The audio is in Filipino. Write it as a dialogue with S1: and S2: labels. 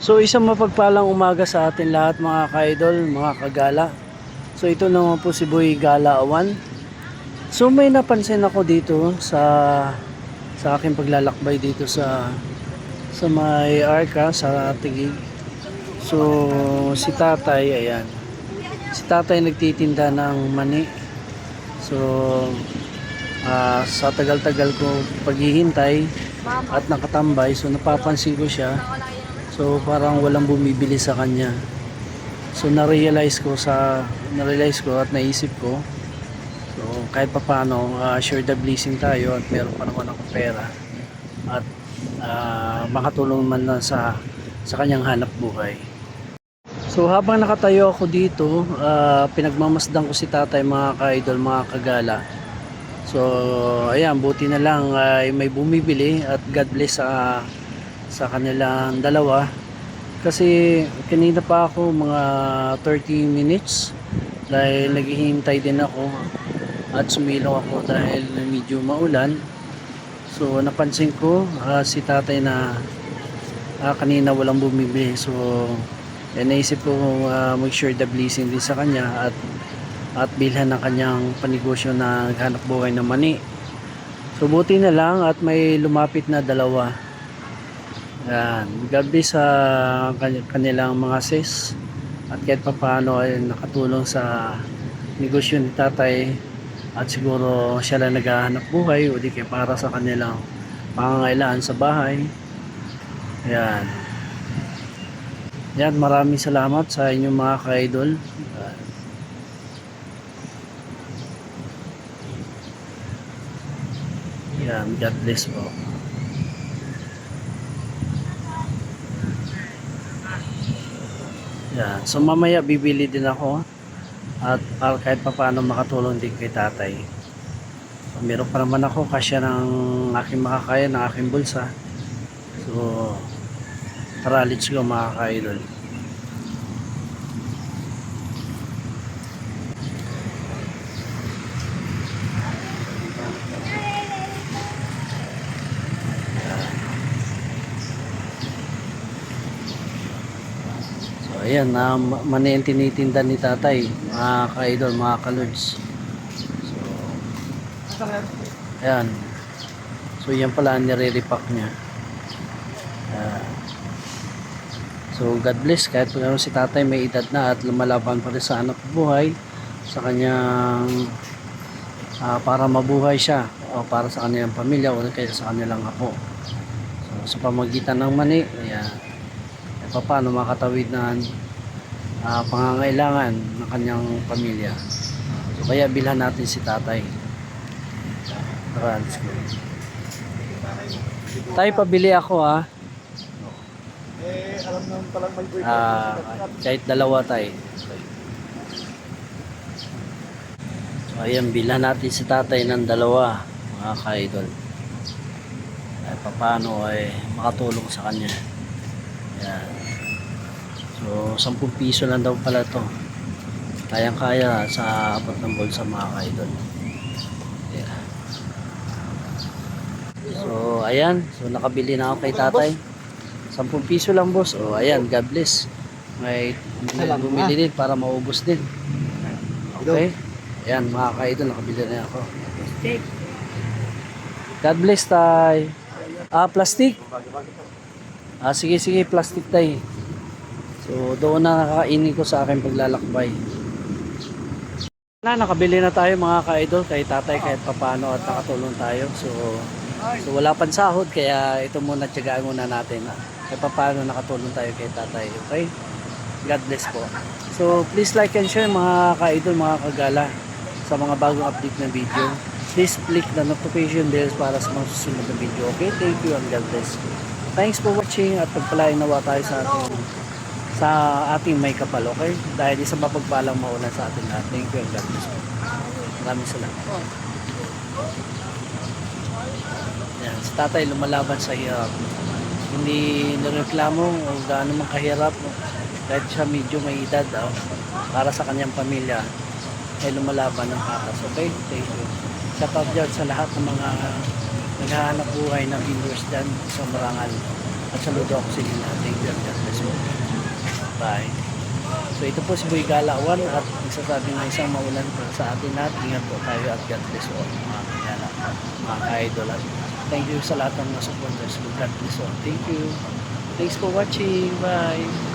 S1: So isang mapagpalang umaga sa atin lahat mga ka-idol, mga kagala. So ito naman po si Boy Gala Awan. So may napansin ako dito sa sa aking paglalakbay dito sa sa may arka sa Tigig. So si Tatay ayan. Si Tatay nagtitinda ng mani. So ah, sa tagal-tagal ko paghihintay at nakatambay so napapansin ko siya So parang walang bumibili sa kanya. So na-realize ko sa na-realize ko at naisip ko so kahit papaano uh, share the blessing tayo at meron pa naman ako pera at ah, makatulong man lang sa sa kanyang hanap buhay. So habang nakatayo ako dito, ah, pinagmamasdan ko si tatay mga ka-idol, mga kagala. So ayan, buti na lang ay may bumibili at God bless sa sa kanilang dalawa. Kasi kanina pa ako mga 30 minutes dahil naghihintay din ako at sumilaw ako dahil medyo maulan. So napansin ko ah, si tatay na ah, kanina walang bumibili so eh, naisip ko ah, mag share the blessing din sa kanya at at bilhan ng kanyang panegosyo na naghanap buhay ng mani. So buti na lang at may lumapit na dalawa yan. Gabi sa kan- kanilang mga sis at kahit pa paano ay nakatulong sa negosyo ni tatay at siguro siya lang naghahanap buhay o di kaya para sa kanilang pangangailangan sa bahay. Yan. Yan, maraming salamat sa inyong mga ka-idol. Yan, God bless po. Yan. So mamaya bibili din ako at para kahit pa paano makatulong din kay tatay. So, meron pa naman ako kasya ng aking makakaya, ng aking bulsa. So tara let's go mga ka-idol. Ayan, na uh, mani ni tatay, mga ka-idol, mga ka-lords. So, ayan. So yan pala ang nire-repack niya. Ayan. so God bless, kahit pa si tatay may edad na at lumalaban pa rin sa anak buhay, sa kanyang ah, para mabuhay siya o para sa kanilang pamilya o kaya sa kanilang apo. So, sa pamagitan ng mani, ayan, paano makatawid ng ah, pangangailangan ng kanyang pamilya. So, kaya bilhan natin si tatay. Tara, let's go. Tayo pabili ako ha.
S2: Eh, alam naman palang may boyfriend.
S1: Ah, kahit dalawa tayo. So, ayan, bilhan natin si tatay ng dalawa, mga ka-idol. Ay, paano ay makatulong sa kanya. Ayan. So, 10 piso lang daw pala to. Kayang-kaya sa apat ng bulsa mga ka-idol. Ayan. So, ayan. So, nakabili na ako kay tatay. 10 piso lang boss. O, ayan. God bless. May bumili din para maubos din. Okay? Ayan, mga ka-idol. Nakabili na ako. God bless, tay. Ah, plastic. Ah, sige, sige. Plastic, tay. So, doon na nakakainin ko sa aking paglalakbay. Na, nakabili na tayo mga ka-idol kay tatay kahit papano at nakatulong tayo. So, so wala pang sahod kaya ito muna tiyagaan muna natin. Ah. Kahit papano nakatulong tayo kay tatay. Okay? God bless po. So, please like and share mga ka-idol, mga kagala sa mga bagong update na video. Please click the notification bells para sa mga susunod na video. Okay? Thank you and God bless. Thanks for watching at pagpalain nawa tayo sa ating sa ating may kapal, okay? Dahil isang mapagpalang maulan sa ating lahat. Thank you and God bless. Maraming salamat. Yan, si tatay lumalaban sa hirap. Hindi nireklamo o gaano man kahirap. Kahit siya medyo may edad oh, para sa kanyang pamilya ay lumalaban ng patas. Okay? Thank you. Shout out sa lahat ng mga naghahanap buhay na viewers dyan sa Marangal. At saludo ako sa inyo. You and God bless. Bye. So ito po si Boy Galawan at nagsasabi ng isang maulan po sa atin lahat. Ingat po tayo at God bless all mga kagala, mga ka-idol. At thank you sa lahat ng mga supporters. God bless all. Thank you. Thanks for watching. Bye.